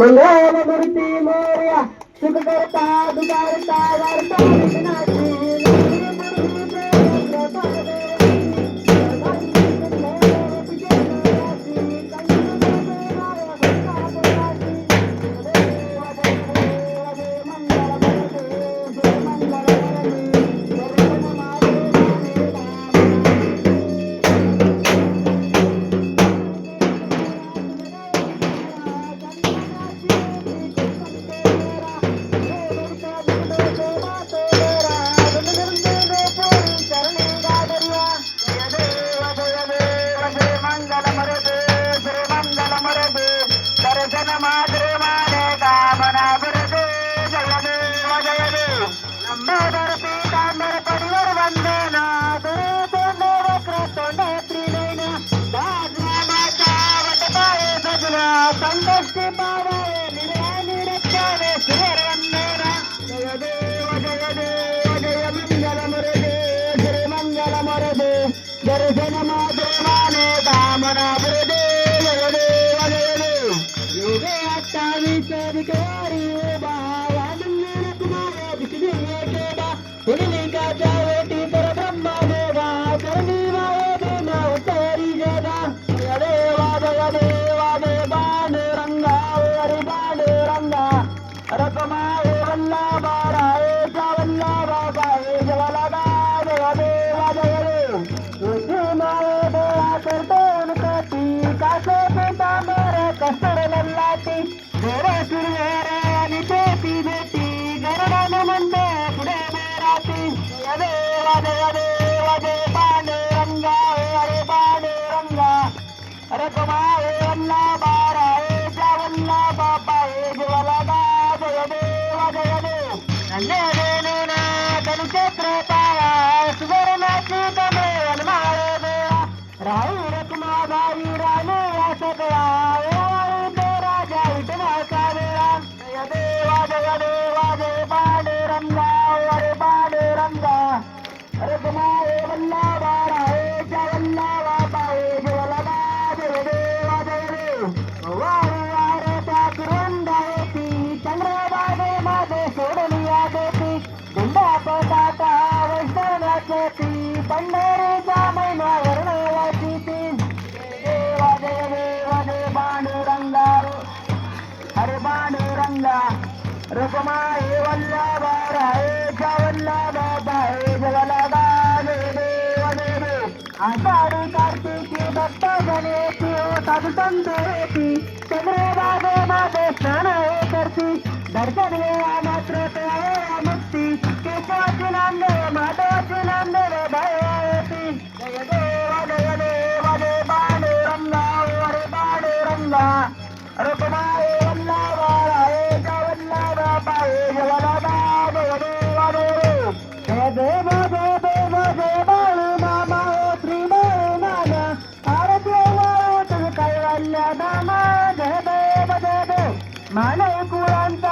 मंगल मूर्ती मोर्या सुख करता दुकारता वार्ता సంతస్తి భావాయ నిలయాన్ని రక్షావే శ్రీరవన్నేన జయ దేవ జయ దేవ జయ మంగళ మురదే శ్రీ మంగళ మురదే దర్శన మాధుర్మానే కామన మురదే జయ దేవ జయ దేవ. యుగే అట్టావి చేరికారి భావ మంగళ కుమార విష్ణు కేవ పులి కాచావ బాబా ఏ దివలగా జయ దేవ జయ దేవ गणपती पंढरीचा महिमा वर्णवाची तीन. देवा देव दे बाणुरंगा अरे बाणुरंगा रुपमा हे वल्लाबा राहेच्या वल्लाबा बाहे जगला गाणे देव आषाढी कार्तिकी दत्त गणेशी साधू संत येती चंद्रे बागे माझे स्नान करती. दर्शन हे maana ya kuanza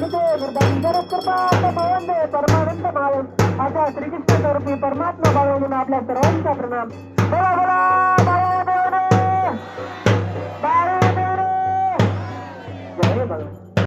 पंडिते निर्धर कृपांत भवन परमानंद भावन अशा श्रीकृष्ण स्वरूपी परमात्मा भावन आपल्या सर्वांचा प्रणाम बोला बोला बाळा. देवने बाळा देवने